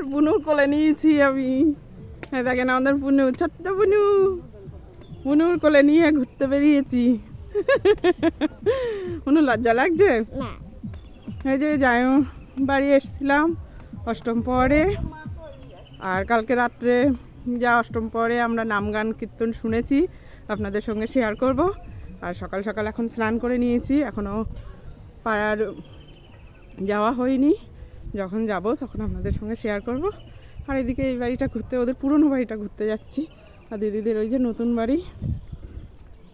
আমাদের বুনুর কোলে নিয়েছি আমি। হ্যাঁ দেখেন আমাদের বুনু ছোট্ট বুনু। বুনুর কোলে নিয়ে ঘুরতে বেরিয়েছি। বুনু লজ্জা লাগছে? এই যে যাই বাড়ি এসেছিলাম অষ্টম পরে আর কালকে রাত্রে যা অষ্টম পরে আমরা নাম গান কীর্তন শুনেছি আপনাদের সঙ্গে শেয়ার করব। আর সকাল সকাল এখন স্নান করে নিয়েছি এখনও পাড়ার যাওয়া হয়নি। যখন যাব তখন আপনাদের সঙ্গে শেয়ার করব। আর এদিকে এই বাড়িটা ঘুরতে ওদের পুরনো বাড়িটা ঘুরতে যাচ্ছি। আর দিদিদের ওই যে নতুন বাড়ি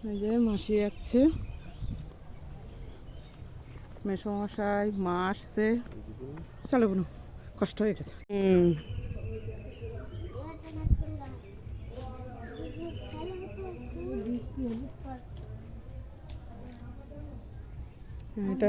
ওই যে মাসি যাচ্ছে। মেসমশাই মা আসছে। চলো বোনো কষ্ট হয়ে গেছে। হুম। এটা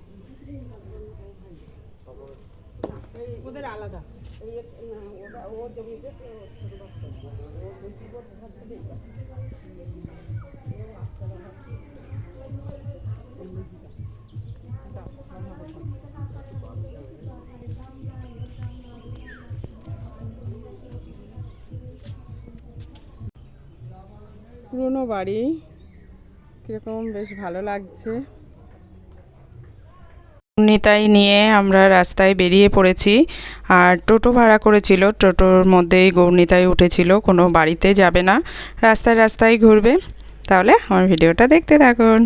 ওদের আলাদা। পুরনো বাড়ি। কীরকম বেশ ভালো লাগছে। নিতাই নিয়ে আমরা রাস্তায় বেরিয়ে পড়েছি আর টোটো ভাড়া করেছিল। টোটোর মধ্যেই গৌরনিতাই উঠেছিল, কোনো বাড়িতে যাবে না। রাস্তায় রাস্তায় ঘুরবে। তাহলে আমার ভিডিওটা দেখতে থাকুন।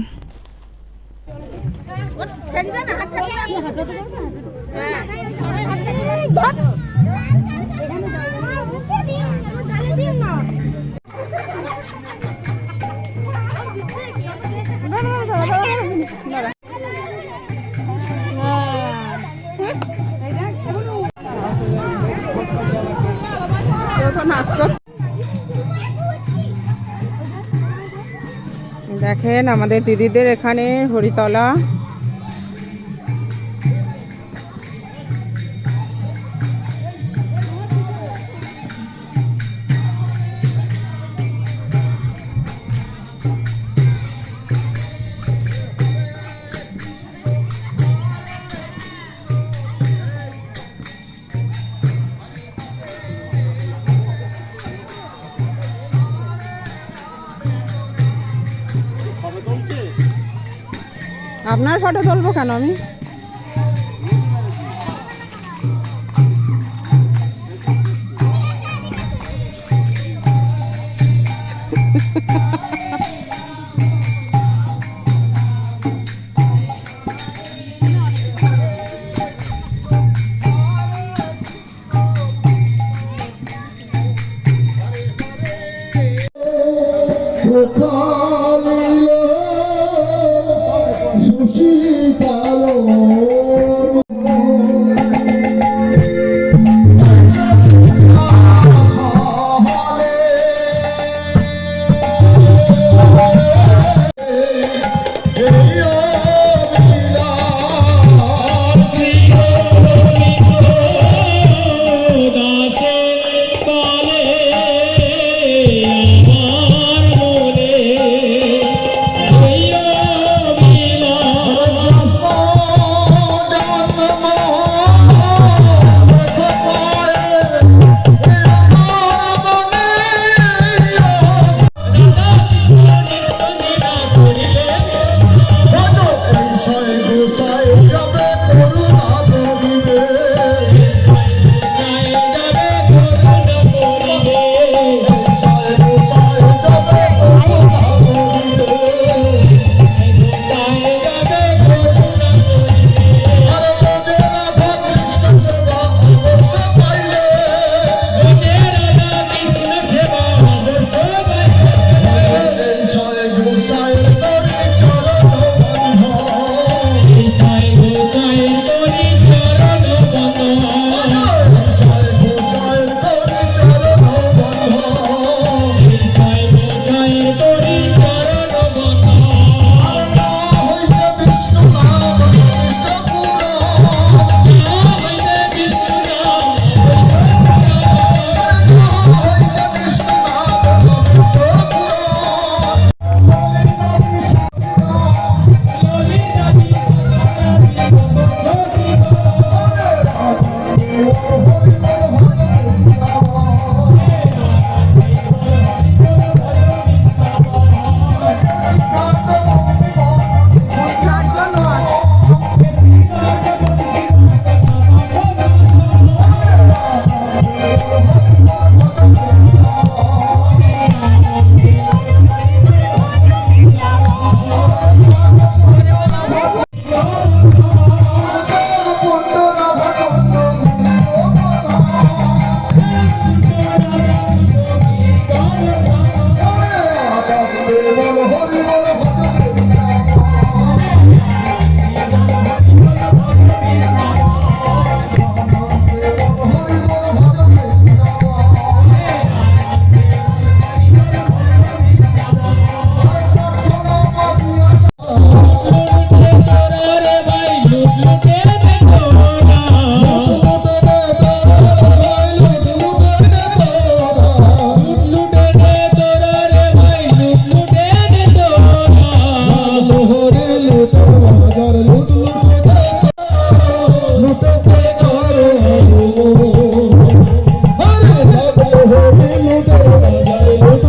এখন দেখেন আমাদের দিদিদের এখানে হরিতলা। আপনার ফটো তুলবো কেন আমি? সুকালিল Hallelujah.